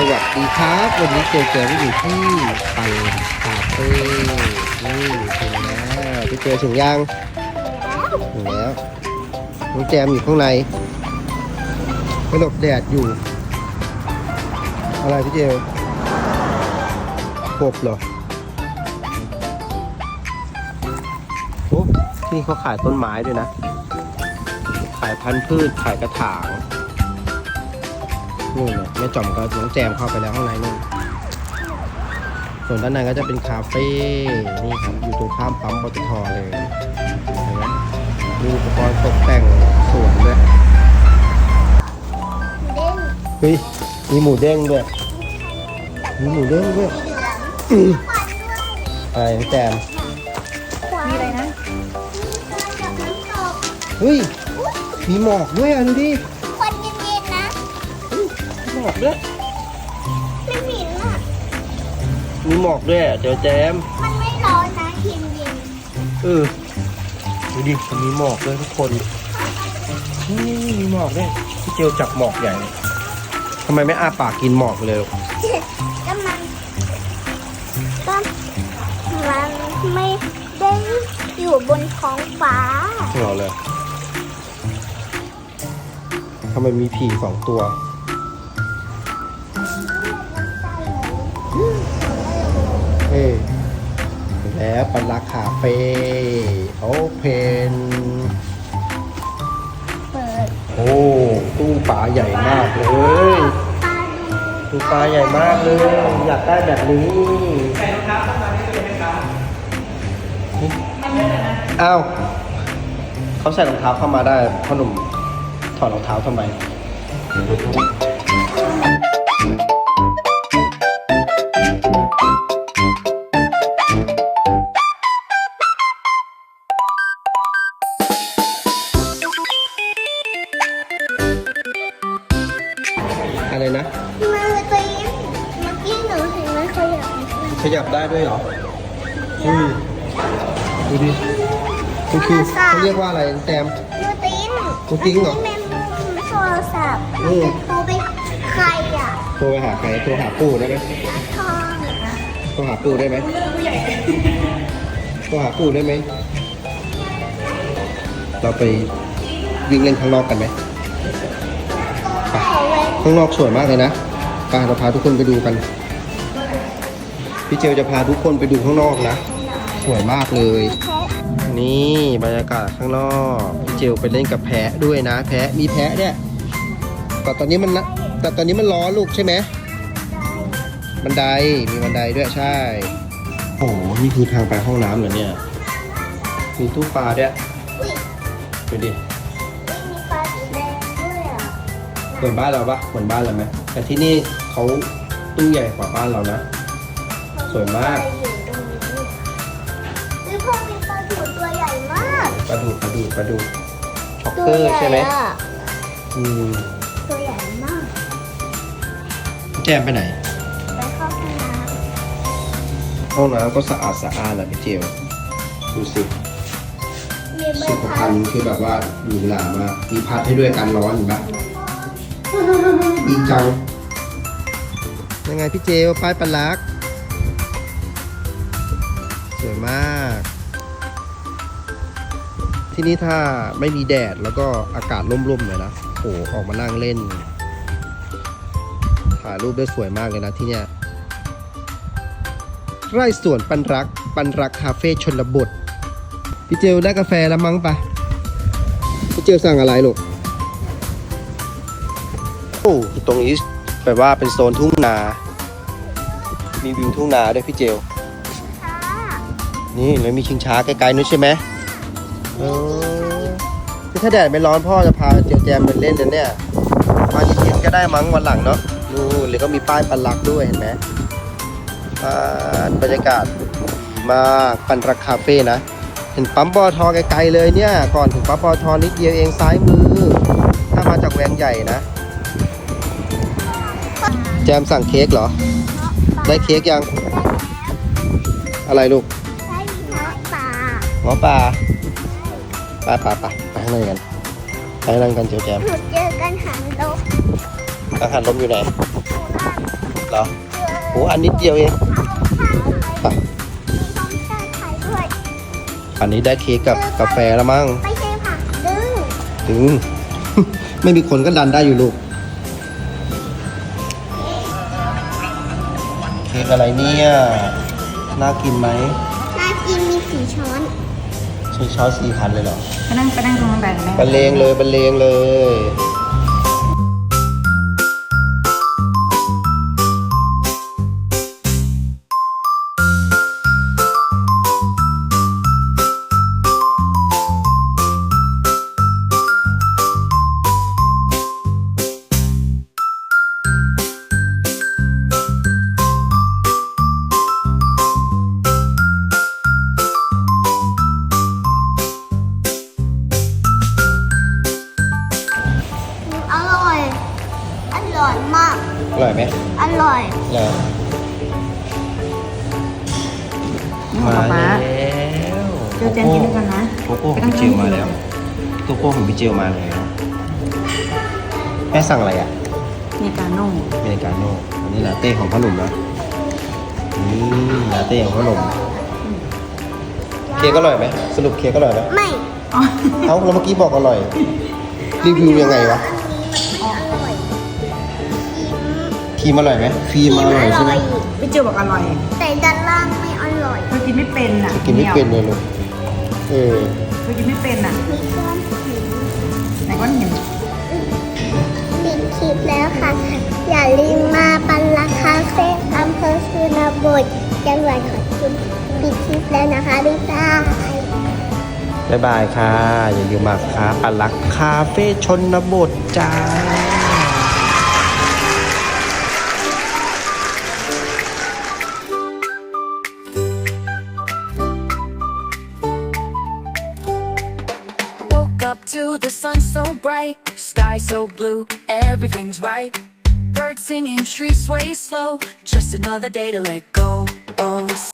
สวัสดีครับ วันนี้เจอเจออยู่ที่ปันคาเฟ่นี่ถึงแล้วพี่เจอถึงยังถึงแล้วน้องแจมอยู่ข้างในไปหลบแดดอยู่ อะไรพี่เจลกบเหรอโอ้ที่เขาขายต้นไม้ด้วยนะ ขายพันธุ์พืชขายกระถาง นู่นเลยแม่จอมก็น้องแจมเข้าไปแล้วข้างในนู่นส่วนด้านในก็จะเป็นคาเฟ่นี่ครับอยู่ตรงข้ามปั๊มปตทเลยเห็นไหมมีอุปกรณ์ตกแต่งสวนด้วยเด้งเฮ้ยมีหมูเด้งด้วยมีหมูเด้งด้วยเหลืองอะไรน้องแจมขวามีอะไรนะมาจากน้ำตกเฮ้ยมีหมอกด้วยอะดูดิ หมอกด้วย ไม่หมิ่นอะ มีหมอกด้วยอะเจอแจม มันไม่ร้อนนะเย็นเย็นเออ ดูดิมันมีหมอกด้วยทุกคน นี่มีหมอกด้วยพี่เจียวจับหมอกใหญ่เลยทำไมไม่อ้าปากกินหมอกไปเลยลูกๆก็มันก็มันไม่ได้อยู่บนท้องฟ้าเหรอเลยทำไมมีผีสองตัว แล้วปันรักคาเฟ่โอเพนเปิดโอ้ ตู้ปลาใหญ่มากเลยตาดูตู้ปลาใหญ่มากเลย อยากได้แบบนี้อ้าวเขาใส่รองเท้าเข้ามาได้พ่อหนุ่มถอดรองเท้าทำไม ขยับนิดนึงขยับได้ด้วยเหรออืมดูดิมันคือเขาเรียกว่าอะไรแซมมือติ้งมือติ้งเหรอนนี้เป็นโทรศัพท์อืมโทรไปใครอะโทรไปหาใครโทรหาปู่ได้ไหมทองอะโทรหาปู่ได้ไหมโทรหาปู่ได้ไหมเราไปวิ่งเล่นข้างนอกกันไหมไปเอาไว้ข้างนอกสวยมากเลยนะไปเราพาทุกคนไปดูกัน พี่เจลจะพาทุกคนไปดูข้างนอกนะ สวยมากเลยแพะนี่บรรยากาศข้างนอก พี่เจลไปเล่นกับแพะด้วยนะ แพะมีแพะเนี่ยแต่ตอนนี้มันนะแต่ตอนนี้มันร้อนลูกใช่ไหมบันไดมีบันไดด้วยใช่โอ้โหนี่คือทางไปห้องน้ำเหรอเนี่ย มีตู้ปลาด้วยอุ้ยดูดิมีปลาสีแดงด้วยอะเหมือนบ้านเราปะเหมือนบ้านเราไหมแต่ที่นี่เขาตู้ใหญ่กว่าบ้านเรานะส วยมากปลอยู่ตรงนี้อุ้ยพ่อมีปลาถูตัวใหญ่มากปลาดูปลาดูปลาดูช็อกตัเกวอร์ใหญ่ใช่ไหมอะอืมตัวใหญ่มากแจมไปไหนไปเข้าห้องน้ห้องน้ำก็สะอาดสะอาดแหละพี่เจลดูสิำมีใบสุขพัภัดณฑ์คือแบบว่าหรูหรามากมีพัดให้ด้วยกันร้อนเห็นปะดีจังยังไงพี่เจลป้ายปลาลักษณ์ สวยมาก ที่นี่ถ้าไม่มีแดดแล้วก็อากาศร่มๆหน่อยนะโอ้ออกมานั่งเล่น ถ่ายรูปได้สวยมากเลยนะที่เนี่ยไร่สวนปันรัก ปันรักคาเฟ่ชนบท พี่เจลได้กาแฟแล้วมั้งปะพี่เจลสั่งอะไรลูกโอ้ตรงนี้แปลว่าเป็นโซนทุ่งนา มีวิวทุ่งนาด้วยพี่เจล นี่แล้วมีชิงช้าไกลๆนู้นใช่ไหมเออถ้าแดดไม่ร้อนพ่อจะพาเจลแจมไปเล่นนะเนี่ยมาเย็นๆก็ได้มั้งวันหลังเนาะนู่นเลยก็มีป้ายปันรักด้วยเห็นไหมอ่าบรรยากาศดีมากปันรักคาเฟ่นะเห็นปั๊มปอทอไกลๆเลยเนี่ย ก่อนถึงปั๊มปอทอนิดเดียวเองซ้ายมือ ถ้ามาจากแวงใหญ่นะ แจมสั่งเค้กเหรอ ได้เค้กยัง อะไรลูก หมอปลาไปไปไปไปข้างในกันไปข้างในกันเจียวแจมหนูเจอกันหันโลกอาหารลมอยู่ไหนหนูได้เหรอโอ้อันนิดเดียวเองไปมีต้องแช่ไข่ด้วยอันนี้ได้เค้กกับกาแฟแล้วมั้งไม่ใช่ผักดึงถึงไม่มีคนก็ดันได้อยู่ลูกเค้กอะไรเนี่ย น่ากินไหมน่ากินมีสีช้อน ใช้ช้อนสี่คันเลยเหรอไปนั่งไปนั่งตรงนั้นแบ่งแม่ บรรเลงเลยบรรเลงเลย ร่อยมาก อร่อยไหมอร่อยอร่อยนี่ของป๊าป๊าเจอแจมกินด้วยกันนะ โกโก้ของพี่เจลมาแล้วโกโก้ของพี่เจลมาแล้วแม่สั่งอะไรอะมีการนุ่งอเมริกาโน่อันนี้ลาเต้ของพ่อหนุ่มนะนี่ลาเต้ของพ่อหนุ่มเค้กอร่อยไหมสรุปเค้กอร่อยไหมไม่อ๋อเอ้าแล้วเมื่อกี้บอกอร่อย รีวิวยังไงวะ ครีมอร่อยไหมครีมอร่อยใช่ไหมพี่จิวบอกอร่อยแต่ด้านล่างไม่อร่อยเธอกินไม่เป็นอะกินไม่เป็นเลยลูกเออเธอกินไม่เป็นอะมีก้อนหินไหนก้อนหินปิดคลิปแล้วค่ะ อย่าลืมมาปันราคาเฟ่อำเภอสุนบทจังหวัดขอนแก่นปิดคลิปแล้วนะคะบ๊ายบายบ๊ายบายค่ะ อย่าลืมมาคาปันลักคาเฟ่ชนบทจ้า The sun so bright, sky so blue, everything's right. Birds singing, trees sway slow, just another day to let go.